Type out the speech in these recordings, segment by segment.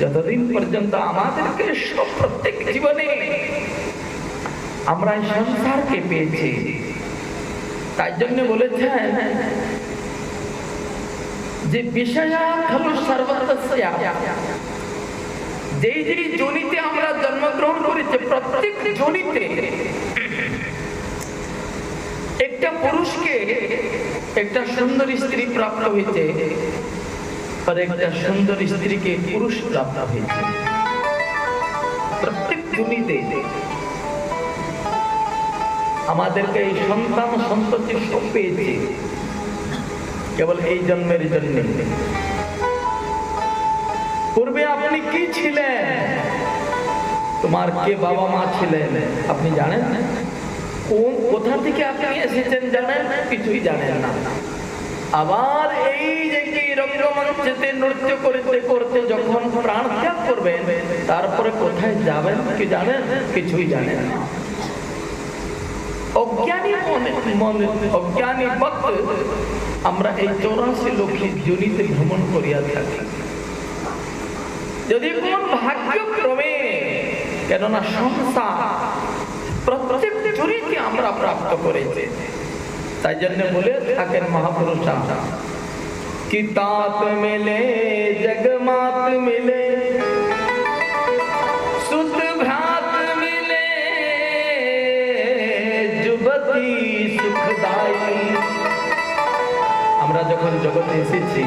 যতদিন পর্যন্ত আমাদেরকে প্রত্যেক জীবনে আমরা সংসারকে পেয়েছি, তাই জন্য বলেছেন যে বিষয়া খলু সর্বতস্যা। যেই যেই জনিতে আমরা জন্মগ্রহণ করেছি, প্রত্যেক জনিতে একটা পুরুষকে একটা সুন্দর স্ত্রী প্রাপ্ত হয়েছে। একটা সুন্দর স্ত্রীকে পুরুষ প্রাপ্ত হয়েছে প্রত্যেক আমাদেরকে এই সন্তান সন্ততি সব পেয়েছে। কেবল এই জন্মের জন্য। পূর্বে আপনি কি ছিলেন? তোমার কে বাবা মা ছিলেন? আপনি জানেন? কোন কোথা থেকে আপনি এসেছেন জানেন? কিছুই জানেন না। আবার এই যে রঙ্গমঞ্চেতে নৃত্য করতে করতে যখন প্রাণ ত্যাগ করবেন, তারপরে কোথায় যাবেন কি জানেন? কিছুই জানেন না। আমরা আমরা প্রাপ্ত করেছি, তাই জন্য বলে থাকেন মহাপুরুষা তাত মিলে জগমাত মিলে সুত ভ্রাত মিলে যুবতী সুখদায়ী আমরা যখন জগতে এসেছি,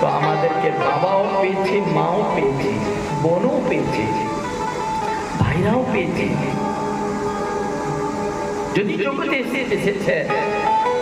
তো আমাদেরকে বাবাও পেয়েছি, মাও পেয়েছি, বোনও পেয়েছি, ভাইরাও পেয়েছি। যদি জগতে এসে এসেছে